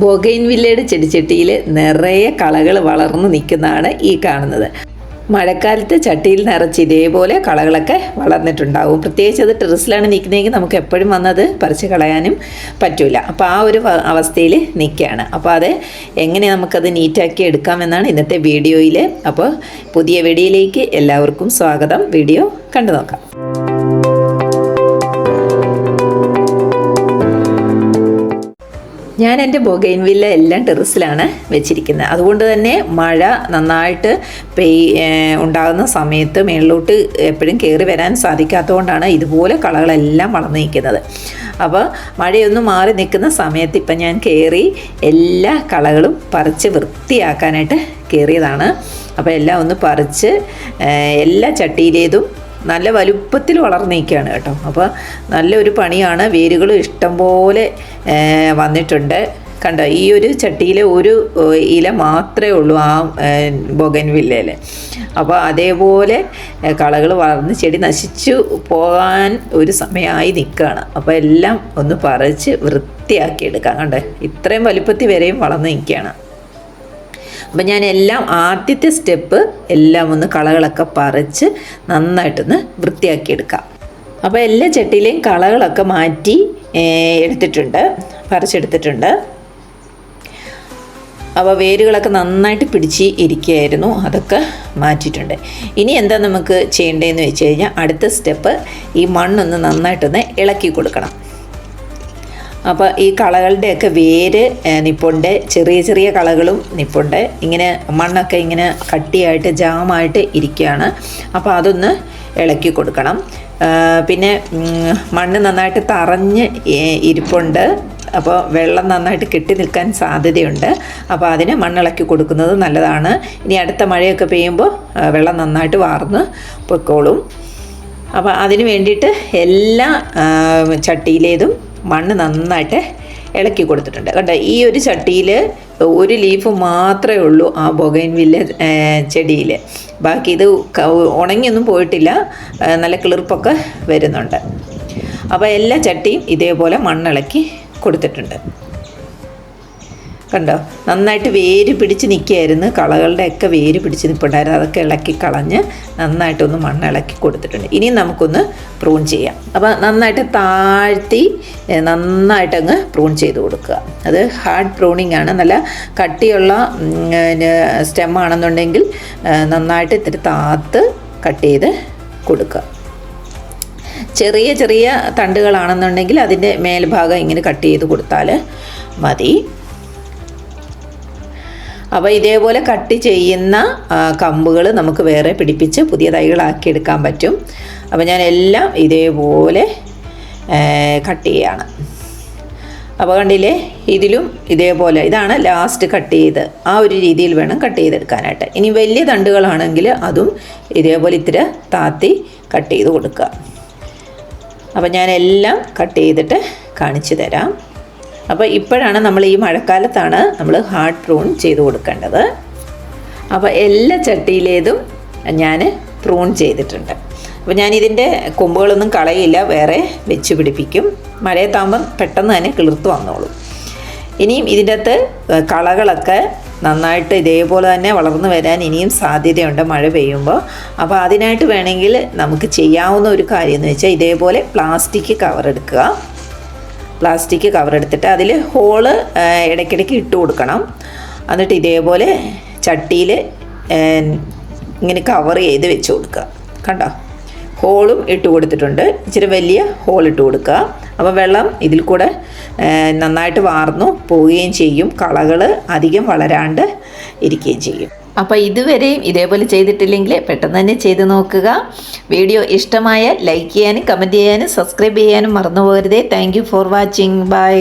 ബൊഗൈൻ വില്ലയുടെ ചെടിച്ചട്ടിയിൽ നിറയെ കളകൾ വളർന്നു നിൽക്കുന്നതാണ് ഈ കാണുന്നത്. മഴക്കാലത്ത് ചട്ടിയിൽ നിറച്ച് ഇതേപോലെ കളകളൊക്കെ വളർന്നിട്ടുണ്ടാവും. പ്രത്യേകിച്ച് അത് ടെറസിലാണ് നിൽക്കുന്നതെങ്കിൽ നമുക്ക് എപ്പോഴും വന്നത് പറിച്ച് കളയാനും പറ്റില്ല അപ്പോൾ ആ ഒരു അവസ്ഥയിൽ നിൽക്കുകയാണ്. അപ്പോൾ അത് എങ്ങനെ നമുക്കത് നീറ്റാക്കി എടുക്കാമെന്നാണ് ഇന്നത്തെ വീഡിയോയിൽ അപ്പോൾ പുതിയ വീഡിയോയിലേക്ക് എല്ലാവർക്കും സ്വാഗതം. വീഡിയോ കണ്ടു നോക്കാം ഞാൻ എന്റെ ബൊഗൈൻ വില്ല എല്ലാം ടെറസിലാണ് വെച്ചിരിക്കുന്നത് അതുകൊണ്ട് തന്നെ മഴ നന്നായിട്ട് പെയ് ഉണ്ടാകുന്ന സമയത്ത് മേളിലോട്ട് എപ്പോഴും കയറി വരാൻ സാധിക്കാത്തതുകൊണ്ടാണ് ഇതുപോലെ കളകളെല്ലാം വളർന്നു നിൽക്കുന്നത്. അപ്പോൾ മഴയൊന്നും മാറി നിൽക്കുന്ന സമയത്ത് ഇപ്പം ഞാൻ കയറി എല്ലാ കളകളും പറിച്ച് വൃത്തിയാക്കാനായിട്ട് കയറിയതാണ് അപ്പോൾ എല്ലാം ഒന്ന് പറിച്ച് എല്ലാ ചട്ടിയിലേതും നല്ല വലുപ്പത്തിൽ വളർന്നിരിക്കുകയാണ് കേട്ടോ. അപ്പോൾ നല്ലൊരു പണിയാണ്. വേരുകൾ ഇഷ്ടംപോലെ വന്നിട്ടുണ്ട്. കണ്ടോ ഈ ഒരു ചട്ടിയിലെ ഒരു ഇല മാത്രമേ ഉള്ളൂ ആ ബൊഗൻ വില്ലയിൽ അപ്പോൾ അതേപോലെ കളകൾ വളർന്ന് ചെടി നശിച്ചു പോകാൻ ഒരു സമയമായി നിൽക്കുകയാണ് അപ്പോൾ എല്ലാം ഒന്ന് പറിച്ച് വൃത്തിയാക്കി എടുക്കാം. കണ്ടോ ഇത്രയും വലുപ്പത്തിൽ വരെയും വളർന്ന് നിൽക്കുകയാണ് അപ്പം ഞാൻ എല്ലാം ആദ്യത്തെ സ്റ്റെപ്പ് എല്ലാം ഒന്ന് കളകളൊക്കെ പറിച്ച് നന്നായിട്ടൊന്ന് വൃത്തിയാക്കി എടുക്കാം അപ്പോൾ എല്ലാ ചട്ടിയിലെയും കളകളൊക്കെ മാറ്റി എടുത്തിട്ടുണ്ട് പറിച്ചെടുത്തിട്ടുണ്ട്. അപ്പോൾ വേരുകളൊക്കെ നന്നായിട്ട് പിടിച്ച് ഇരിക്കുകയായിരുന്നു അതൊക്കെ മാറ്റിയിട്ടുണ്ട്. ഇനി എന്താ നമുക്ക് ചെയ്യേണ്ടതെന്ന് വെച്ച് കഴിഞ്ഞാൽ അടുത്ത സ്റ്റെപ്പ് ഈ മണ്ണൊന്ന് നന്നായിട്ടൊന്ന് ഇളക്കി കൊടുക്കണം. അപ്പോൾ ഈ കളകളുടെയൊക്കെ വേര് നിപ്പുണ്ട്. ചെറിയ ചെറിയ കളകളും നിപ്പുണ്ട്. ഇങ്ങനെ മണ്ണൊക്കെ ഇങ്ങനെ കട്ടിയായിട്ട് ജാമായിട്ട് ഇരിക്കുകയാണ്. അപ്പോൾ അതൊന്ന് ഇളക്കി കൊടുക്കണം. പിന്നെ മണ്ണ് നന്നായിട്ട് തറഞ്ഞ് ഇരിപ്പുണ്ട്. അപ്പോൾ വെള്ളം നന്നായിട്ട് കെട്ടി നിൽക്കാൻ സാധ്യതയുണ്ട്. അപ്പോൾ അതിന് മണ്ണിളക്കി കൊടുക്കുന്നത് നല്ലതാണ്. ഇനി അടുത്ത മഴയൊക്കെ പെയ്യുമ്പോൾ വെള്ളം നന്നായിട്ട് വാർന്ന് പൊയ്ക്കോളും അപ്പോൾ അതിന് വേണ്ടിയിട്ട് എല്ലാ ചട്ടിയിലേതും മണ്ണ് നന്നായിട്ട് ഇളക്കി കൊടുത്തിട്ടുണ്ട്. കണ്ടോ ഈ ഒരു ചട്ടിയിൽ ഒരു ലീഫ് മാത്രമേ ഉള്ളൂ ആ ബൊഗൈൻ വില്ല ചെടിയിൽ ബാക്കി ഇത് ഉണങ്ങിയൊന്നും പോയിട്ടില്ല. നല്ല കിളിർപ്പൊക്കെ വരുന്നുണ്ട്. അപ്പോൾ എല്ലാ ചട്ടിയും ഇതേപോലെ മണ്ണിളക്കി കൊടുത്തിട്ടുണ്ട്. കണ്ടോ? നന്നായിട്ട് വേര് പിടിച്ച് നിൽക്കുകയായിരുന്നു കളകളുടെയൊക്കെ വേര് പിടിച്ച് നിൽപ്പുണ്ടായിരുന്നു അതൊക്കെ ഇളക്കി കളഞ്ഞ് നന്നായിട്ടൊന്ന് മണ്ണ് ഇളക്കി കൊടുത്തിട്ടുണ്ട്. ഇനി നമുക്കൊന്ന് പ്രൂൺ ചെയ്യാം. അപ്പോൾ നന്നായിട്ട് താഴ്ത്തി നന്നായിട്ടങ്ങ് പ്രൂൺ ചെയ്ത് കൊടുക്കുക. അത് ഹാർഡ് പ്രൂണിങ് ആണ്. നല്ല കട്ടിയുള്ള സ്റ്റെം ആണെന്നുണ്ടെങ്കിൽ നന്നായിട്ട് ഇത്തിരി താത്ത് കട്ട് ചെയ്ത് കൊടുക്കുക. ചെറിയ ചെറിയ തണ്ടുകളാണെന്നുണ്ടെങ്കിൽ അതിന്റെ മേൽഭാഗം ഇങ്ങനെ കട്ട് ചെയ്ത് കൊടുത്താൽ മതി. അപ്പോൾ ഇതേപോലെ കട്ട് ചെയ്യുന്ന കമ്പുകൾ നമുക്ക് വേറെ പിടിപ്പിച്ച് പുതിയ തൈകളാക്കി എടുക്കാൻ പറ്റും. അപ്പോൾ ഞാൻ എല്ലാം ഇതേപോലെ കട്ട് ചെയ്യാണ്. അപ്പോൾ കണ്ടില്ലേ ഇതിലും ഇതേപോലെ ഇതാണ് ലാസ്റ്റ് കട്ട് ചെയ്ത്. ആ ഒരു രീതിയിൽ വേണം കട്ട് ചെയ്തെടുക്കാനായിട്ട്. ഇനി വലിയ തണ്ടുകളാണെങ്കിൽ അതും ഇതേപോലെ ഇത്തിരി താത്തി കട്ട് ചെയ്ത് കൊടുക്കുക. അപ്പോൾ ഞാൻ എല്ലാം കട്ട് ചെയ്തിട്ട് കാണിച്ചു തരാം. അപ്പോൾ ഇപ്പോഴാണ് നമ്മൾ ഈ മഴക്കാലത്താണ് നമ്മൾ ഹാർഡ് പ്രൂൺ ചെയ്ത് കൊടുക്കേണ്ടത്. അപ്പോൾ എല്ലാ ചട്ടിയിലേതും ഞാൻ പ്രൂൺ ചെയ്തിട്ടുണ്ട്. അപ്പോൾ ഞാൻ ഇതിന്റെ കൊമ്പുകളൊന്നും കളയില്ല വേറെ വെച്ച് പിടിപ്പിക്കും. മഴയത്താകുമ്പം പെട്ടെന്ന് തന്നെ കിളിർത്ത് വന്നോളും. ഇനിയും ഇതിന്റെ അകത്ത് കളകളൊക്കെ നന്നായിട്ട് ഇതേപോലെ തന്നെ വളർന്നു വരാൻ ഇനിയും സാധ്യതയുണ്ട് മഴ പെയ്യുമ്പോൾ അപ്പോൾ അതിനായിട്ട് വേണമെങ്കിൽ നമുക്ക് ചെയ്യാവുന്ന ഒരു കാര്യം എന്ന് വെച്ചാൽ ഇതേപോലെ പ്ലാസ്റ്റിക് കവർ എടുക്കുക. പ്ലാസ്റ്റിക് കവർ എടുത്തിട്ട് അതിൽ ഹോൾ ഇടയ്ക്കിടയ്ക്ക് ഇട്ട് കൊടുക്കണം. എന്നിട്ട് ഇതേപോലെ ചട്ടിയിൽ ഇങ്ങനെ കവർ ചെയ്ത് വെച്ച് കൊടുക്കുക. കണ്ടോ? ഹോളും ഇട്ട് കൊടുത്തിട്ടുണ്ട്. ഇച്ചിരി വലിയ ഹോൾ ഇട്ട് കൊടുക്കുക. അപ്പോൾ വെള്ളം ഇതിൽ കൂടെ നന്നായിട്ട് വാർന്നു പോവുകയും ചെയ്യും. കളകൾ അധികം വളരാണ്ട് ഇരിക്കുകയും ചെയ്യും. അപ്പോൾ ഇതുവരെയും ഇതേപോലെ ചെയ്തിട്ടില്ലെങ്കിൽ പെട്ടെന്ന് തന്നെ ചെയ്ത് നോക്കുക. വീഡിയോ ഇഷ്ടമായാൽ ലൈക്ക് ചെയ്യാനും കമന്റ് ചെയ്യാനും സബ്സ്ക്രൈബ് ചെയ്യാനും മറന്നു പോകരുതേ. Thank for watching bye